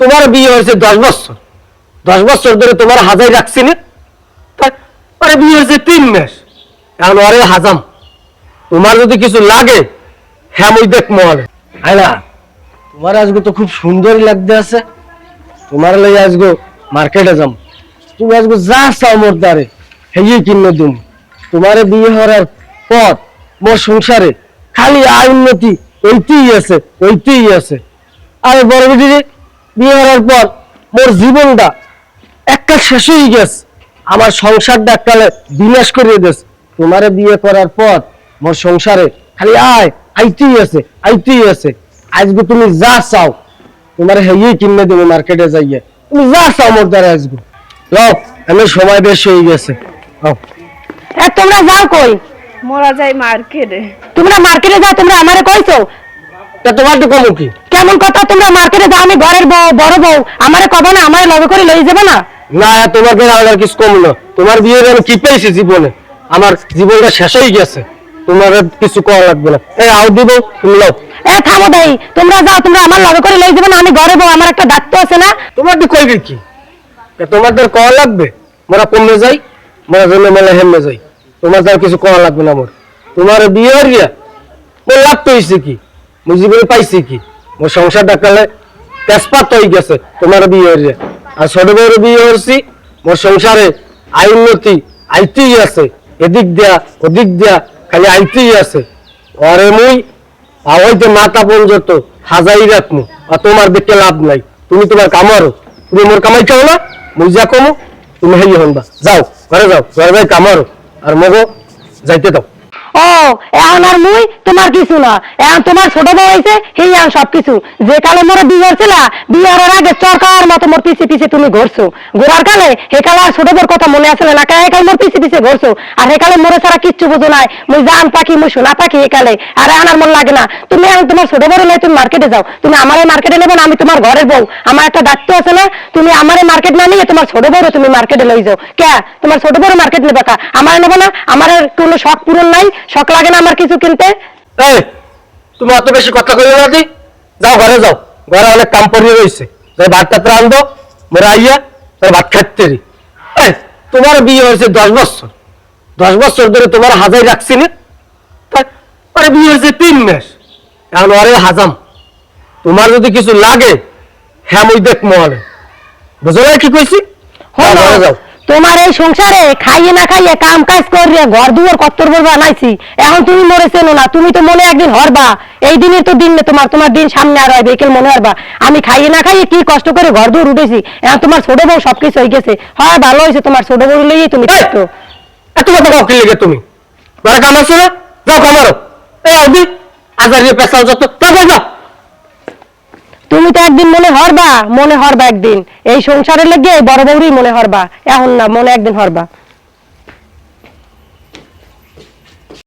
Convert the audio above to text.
তোমার বিয়ে হয়েছে দশ বছর। দশ বছর ধরে তোমার হাজাই রাখছি না। বিয়ে হয়েছে তিন মাস। এখন অরে হাজাম। তোমার যদি কিছু লাগে হ্যাঁ মুই দেখ মহলে আয়না তোমার আজকে তো খুব সুন্দরই লাগতে আছে। তোমার লাগে আজকে মার্কেটে যাম। তুমি আজকে যা চাও মোর দ্বারে হেয়ে কিনে দুম। তোমার বিয়ে হওয়ার পর মোর সংসারে খালি আয় উন্নতি, ওইতেই আছে ওইতেই আছে। আর বড় বিটি বিয়ে হওয়ার পর মোর জীবনটা একটা শেষ হয়ে গেছে। আমার সংসারটা এককালে বিনাশ করিয়ে দিস তোমারে বিয়ে করার পর মোর সংসারে খালি আয় আইতেই আছে আইতেই আছে। আজকে তুমি যা চাও তোমার হেয়ে কিনে দেবো মার্কেটে যাইয়ে। তুমি যা চাও মোর দ্বারা আজকে। লও আমি সময় বেশ হয়ে গেছে। তোমরা যাও কই? মোরা যাই মার্কেটে। তোমরা মার্কেটে যাও তোমরা আমারে কইছো? তা তোমার তো কমু কি? কেমন কথা? তোমরা মার্কেটে যাও আমি ঘরের বউ বড় বউ। আমারে কবে না আমারে লগে করে লই যাবে না? না তোমাকে আর কিছু কম না। তোমার বিয়ে আমি কি পেয়েছি জীবনে? আমার জীবনটা শেষ হয়ে গেছে। তোমার কিছু করা লাগবে না। এই আউ দিব তুমি লও এ থামো ভাই। তোমরা যাও তোমরা আমার লগে করে লই যাবে না আমি ঘরে বউ আমার একটা দায়িত্ব আছে না? তোমার তো কইবে কি? তা তোমার তো আর করা লাগবে? মোরা কমে যাই মোরা জন্য মেলে হেমে যাই। তোমার আর কিছু করা লাগবে না মোর তোমার বিয়ে গিয়া মোর লাভ তো হয়েছে কি? মুই জীবনে পাইছি কি? মোর সংসার ডাকালে তেজপাত হয়ে গেছে, তোমার বিয়ে হয়ে গিয়া আর ছোট বউর বিয়ে হয়েছি, মোর সংসারে আই উন্নতি আইতেই আছে। এদিক দেয়া, ওদিক দেয়া, খালি আইতেই আছে। অরে মুই আওয়াইতে মাথা পর্যন্ত হাজাই রাখমু আর তোমার দেখতে লাভ নাই। তুমি তোমার কামারো, তুমি মোর কামাই চাও না, মুই যা কমু, তুমি হেই হনবা। যাও, ঘরে যাও, ঘরে যাই কামারো, আর মগো যাইতে দাও। ও, এখন আর মুই তোমার কিছু না। এখন তোমার ছোট বউ হয়েছে সেই এখন সবকিছু। যে কালে মোর বিয়ে হচ্ছিল বিয়ে হওয়ার আগে চরকার মতো মোর পিছে পিছে তুমি ঘুরছো। ঘোরার কালে হে কালে আর ছোট বউর কথা মনে আসলে না কালে মোর পিছে পিছে ঘুরছো। আর হে কালে মোরে ছাড়া কিচ্ছু বুঝো নাই। মুই জান পাখি, মুই সোনা পাখি হে কালে। আর এখন আর মন লাগে না। তুমি এখন তোমার ছোট বড় লাই তুমি মার্কেটে যাও। তুমি আমার মার্কেটে নেবে না, আমি তোমার ঘরের বউ। আমার একটা দায়িত্ব আছে না, তুমি আমার মার্কেট না নিয়ে তোমার ছোট বড় তুমি মার্কেটে লই যাও। কে? তোমার ছোট বড় মার্কেট নেবে কা? আমার নেব না? আমার কোনো শখ পূরণ নাই? শখ লাগে না আমার কিছু কিনতে? এই তুমি অত বেশি কথা কইও না দি। যাও ঘরে যাও। ঘরে অনেক কাম পড়িয়ে রয়েছে তাই ভাত টাত রান্ধো মোরা আইয়া তাই ভাত খাইতে এই তোমার বিয়ে হয়েছে দশ বছর। দশ বছর ধরে তোমার হাজাই রাখছি না। বিয়ে হয়েছে তিন মাস। এখন অরে হাজাম। তোমার যদি কিছু লাগে হ্যাঁ মুই দেখ মহলে বুঝো না কি কইছি? হলো, যাও। তোমার এই সংসারে খাইয়ে না খাইয়ে কাম কাজ করিয়ে ঘর দুয়ার কত্তর বলবা বানাইছি এখন তুমি মরে চেনো না তুমি তো মনে একদিন হরবা। এই দিনের তো দিন তোমার তোমার দিন সামনে আর হয় বিকেল মনে হরবা। আমি খাইয়ে না খাইয়ে কি কষ্ট করে ঘর দুয়ার উঠেছি? এখন তোমার ছোট বউ সবকিছু হয়ে গেছে। হয় ভালো হয়েছে তোমার ছোট বউ লইয়ে তুমি! থাকতো এত কথা কাউ কি লেগে তুমি। ঘরে কামাচ্ছো না? যাও কামারো এই আউদি আজারিয়ে পেশাল যত। যাও যাও, একদিন মনে হরবা মনে হরবা একদিন। এই সংসারের লেগে বড় বউরই মনে হরবা। এখন না, মনে একদিন হরবা।